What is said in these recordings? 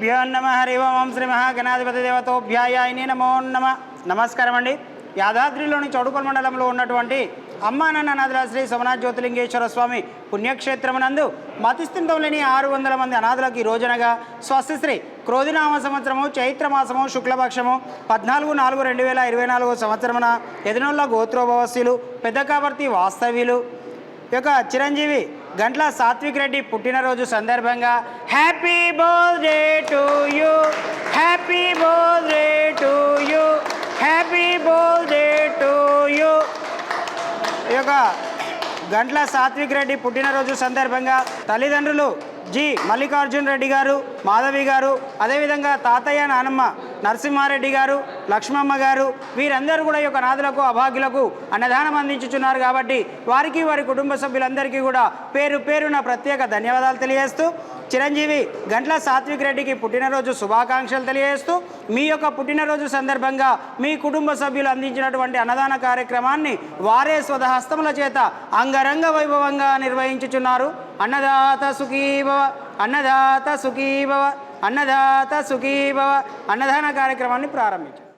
గురుభ్యో నమ. హరి ఓం శ్రీ మహాగణాధిపతి దేవతోభ్యాయాయని నమో నమ. నమస్కారం అండి యాదాద్రిలోని చౌడుకొల మండలంలో ఉన్నటువంటి అమ్మా నాన్న శ్రీ సోమనాథ్ జ్యోతిలింగేశ్వర స్వామి పుణ్యక్షేత్రమునందు మతిస్థితం లేని ఆరు వందల మంది అనాథులకు ఈ రోజునగా స్వస్తిశ్రీ క్రోధినామ సంవత్సరము చైత్రమాసము శుక్లపక్షము పద్నాలుగు నాలుగు రెండు వేల ఇరవై నాలుగు సంవత్సరమున ఎదినోళ్ళ గోత్రోభవస్యులు పెద్ద కావర్తి వాస్తవ్యులు యొక్క చిరంజీవి గంట్ల సాత్విక్ రెడ్డి పుట్టినరోజు సందర్భంగా happy birthday to you. Happy birthday to you. Happy birthday to you. ఈ యొక్క గంట్ల సాత్విక్ రెడ్డి పుట్టినరోజు సందర్భంగా తల్లిదండ్రులు జి. మల్లికార్జున్ రెడ్డి గారు మాధవి గారు అదేవిధంగా తాతయ్య నానమ్మ నరసింహారెడ్డి గారు లక్ష్మమ్మ గారు వీరందరూ కూడా ఈ యొక్క నాదులకు అభాగ్యులకు అన్నదానం అందించుచున్నారు కాబట్టి వారికి వారి కుటుంబ సభ్యులందరికీ కూడా పేరు పేరున ప్రత్యేక ధన్యవాదాలు తెలియజేస్తూ చిరంజీవి గంట్ల సాత్విక్ రెడ్డికి పుట్టినరోజు శుభాకాంక్షలు తెలియజేస్తూ మీ యొక్క పుట్టినరోజు సందర్భంగా మీ కుటుంబ సభ్యులు అందించినటువంటి అన్నదాన కార్యక్రమాన్ని వారే స్వదహస్తముల చేత అంగరంగ వైభవంగా నిర్వహించుచున్నారు. అన్నదాత సుఖీభవ అన్నదాత సుఖీభవ. అన్నదాత సుఖీభవ అన్నదాన కార్యక్రమాన్ని ప్రారంభించారు.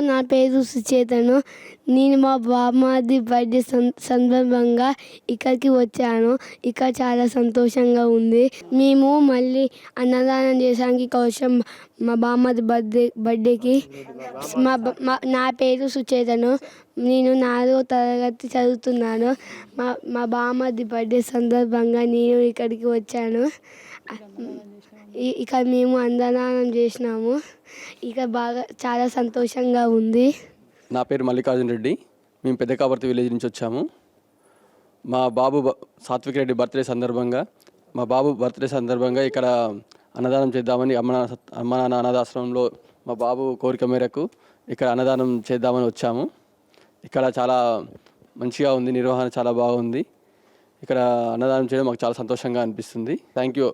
నా పేరు సుచేతను. నేను మా బామ్మది బర్త్డే సందర్భంగా ఇక్కడికి వచ్చాను. ఇక్కడ చాలా సంతోషంగా ఉంది. మేము మళ్ళీ అన్నదానం చేసానికి కోసం మా బామ్మది బర్త్డే బర్త్డేకి. మా- నా పేరు సుచేతను. నేను నాలుగో తరగతి చదువుతున్నాను. మా మా బామ్మది బర్త్డే సందర్భంగా నేను ఇక్కడికి వచ్చాను. ఇక ఇక్కడ మేము అన్నదానం చేసినాము. ఇక బాగా చాలా సంతోషంగా ఉంది. నా పేరు మల్లికార్జున రెడ్డి. మేము పెద్ద కాబర్తి విలేజ్ నుంచి వచ్చాము. మా బాబు సాత్విక్ రెడ్డి బర్త్డే సందర్భంగా మా బాబు బర్త్డే సందర్భంగా ఇక్కడ అన్నదానం చేద్దామని అమ్మ అమ్మ నాన్న అనాథాశ్రమంలో మా బాబు కోరిక మేరకు ఇక్కడ అన్నదానం చేద్దామని వచ్చాము. ఇక్కడ చాలా మంచిగా ఉంది నిర్వహణ చాలా బాగుంది. ఇక్కడ అన్నదానం చేయడం మాకు చాలా సంతోషంగా అనిపిస్తుంది. థ్యాంక్ యూ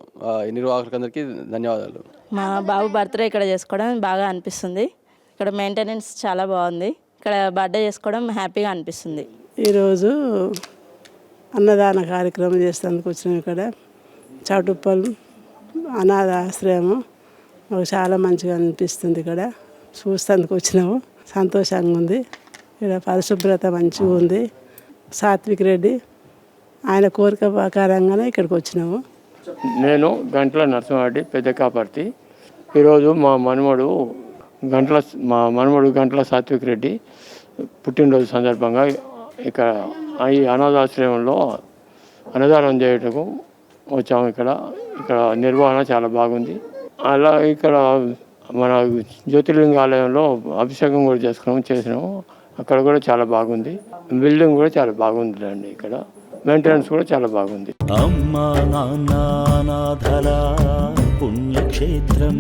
నిర్వాహకులందరికీ ధన్యవాదాలు. మా బాబు బర్త్డే ఇక్కడ చేసుకోవడం బాగా అనిపిస్తుంది. ఇక్కడ మెయింటెనెన్స్ చాలా బాగుంది. ఇక్కడ బర్త్డే చేసుకోవడం హ్యాపీగా అనిపిస్తుంది. ఈరోజు అన్నదాన కార్యక్రమం చేసేందుకు వచ్చినాం ఇక్కడ. చౌటుప్పల్ అనాథ ఆశ్రయము మాకు చాలా మంచిగా అనిపిస్తుంది ఇక్కడ. చూసేందుకు వచ్చినాము. సంతోషంగా ఉంది. ఇక్కడ పరిశుభ్రత మంచిగా ఉంది. సాత్విక్ రెడ్డి ఆయన కోరిక ప్రకారంగానే ఇక్కడికి వచ్చినాము. నేను గంటల నరసింహారెడ్డి పెద్ద కాపర్తి. ఈరోజు మా మనవడు గంటల మా మనవడు గంటల సాత్విక్ రెడ్డి పుట్టినరోజు సందర్భంగా ఇక్కడ ఈ అనాథాశ్రయంలో అన్నదానం చేయటకు వచ్చాము ఇక్కడ. ఇక్కడ నిర్వహణ చాలా బాగుంది. అలా ఇక్కడ మన జ్యోతిర్లింగ ఆలయంలో అభిషేకం కూడా చేసుకున్నాము చేసినాము. అక్కడ కూడా చాలా బాగుంది. బిల్డింగ్ కూడా చాలా బాగుంది అండి ఇక్కడ. మెయింటెనెన్స్ కూడా చాలా బాగుంది. అమ్మా నాన్న నాథల పుణ్యక్షేత్రం.